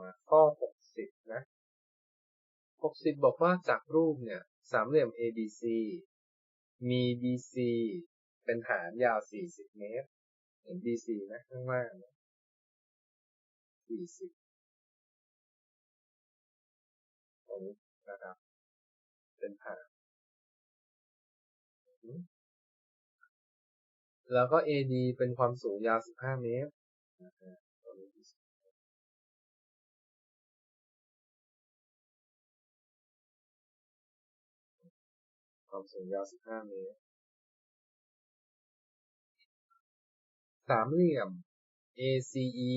มาข้อหกสิบนะหกสิบบอกว่าจากรูปเนี่ย สามเหลี่ยม ABC มี BC เป็นฐานยาว 40 เมตร เห็น BC นะข้างล่างนะ40ตรงนี้นะครับ เป็นฐานแล้วก็ AD เป็นความสูงยาว 15 เมตร ความสูงยาว15เมตร สามเหลี่ยม ACE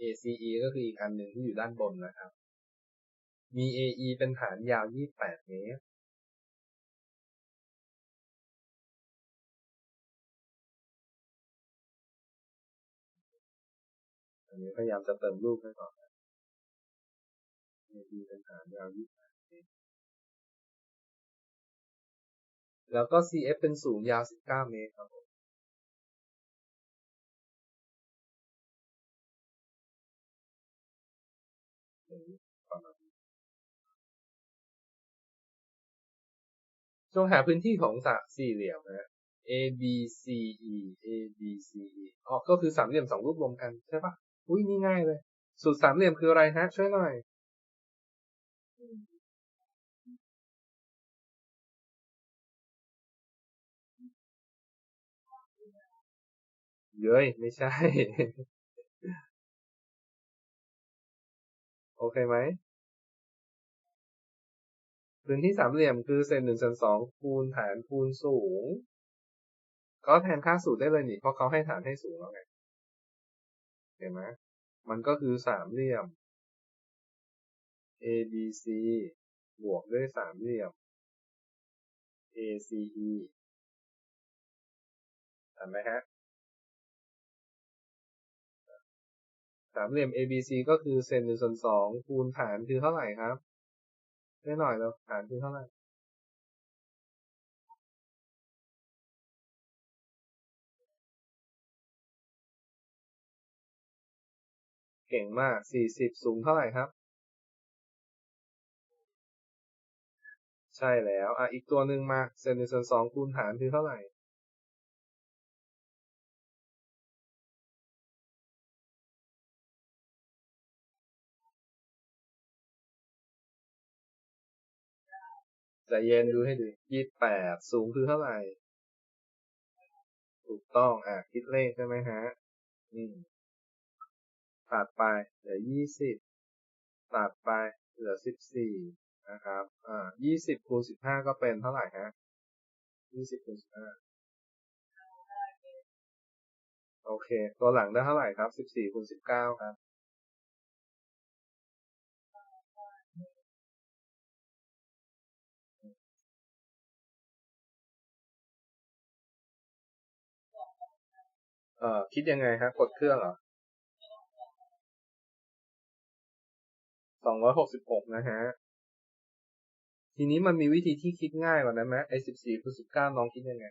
ACE ก็คืออีกอันหนึ่งที่อยู่ด้านบนนะครับ มี AE เป็นฐานยาว 28 เมตร อันนี้พยายามจะเติมรูปให้ก่อน AE เป็นฐานยาว 28 เมตร แล้วก็ CF เป็นสูงยาว 19 เมตรครับผมจงหาพื้นที่ของสามสี่เหลี่ยมนะ A B C E A B C E อ๋อก็คือสามเหลี่ยมสองรูปรวมกันใช่ปะอุ้ยนี่ง่ายเลย สูตรสามเหลี่ยมคืออะไรฮะ ช่วยหน่อย เย้ยไม่ใช่ โอเคไหมพื้นที่สามเหลี่ยมคือเศษหนึ่งส่วนสองคูณฐานคูณสูง ก็แทนค่าสูตรได้เลยนี่เพราะเขาให้ฐานให้สูงแล้วไงเห็นไหมมันก็คือสามเหลี่ยม ABC บวกด้วยสามเหลี่ยม ACE เห็นไหมฮะสามเหลี่ยม ABC ก็คือเศษหนึ่งส่วนสองคูณฐานคือเท่าไหร่ครับได้หน่อยแล้วฐานคือเท่าไหร่เก่งมาก 40 สูงเท่าไหร่ครับ ใช่แล้ว อะ อีกตัวหนึ่งมาเศษหนึ่งส่วนสองคูณฐานคือเท่าไหร่ ใจเย็นดูให้ดียี่แปดสูงคือเท่าไหร่ ถูกต้องอะคิดเลขใช่ไหมฮะอืมตัดไปเหลือยี่สิบตัดไปเหลือสิบสี่นะครับอ่ายี่สิบคูณสิบห้าก็เป็นเท่าไหร่ฮะยี่สิบคูณสิบห้าโอเค ตัวหลังได้เท่าไหร่ครับสิบสี่คูณสิบเก้าครับ เอ่อคิดยังไงฮะกดเครื่องเหรอสองร้อยหกสิบหกนะฮะ ทีนี้มันมีวิธีที่คิดง่ายกว่านั้นไหมไอ้สิบสี่คูณสิบเก้าน้องคิดยังไง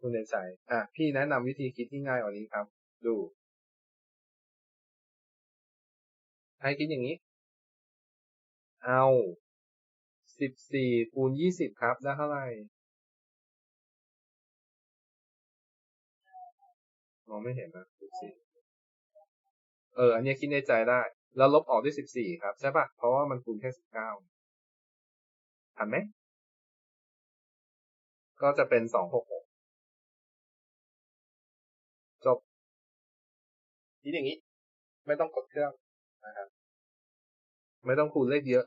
คุณเดนใจอะ พี่แนะนำวิธีคิดที่ง่ายกว่านี้ครับ ดูให้คิดอย่างนี้ เอาสิบสี่คูณยี่สิบครับได้เท่าไหร่ มองไม่เห็นนะสิบสี่เออ อันนี้คิดในใจได้ แล้วลบออกด้วยสิบสี่ครับ ใช่ปะเพราะว่ามันคูณแค่สิบเก้าทันไหม ก็จะเป็นสองหกหกจบคิดอย่างนี้ ไม่ต้องกดเครื่องนะครับไม่ต้องคูณเลขเยอะ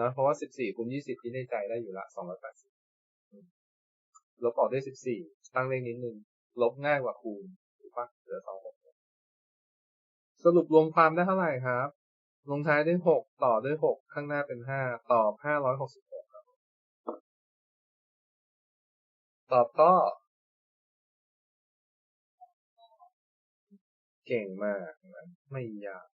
นะเพราะว่าสิบสี่คูณยี่สิบคิดในใจได้อยู่ละสองร้อยแปดสิบลบออกด้วยสิบสี่ตั้งเลขนิดนึงลบง่ายกว่าคูณ ปะเหลือสองหกสรุปรวมความได้เท่าไหร่ครับ ลงท้ายด้วยหกต่อด้วยหกข้างหน้าเป็นห้าตอบห้าร้อยหกสิบหกครับ ตอบก็ เก่งมากนะไม่ยาก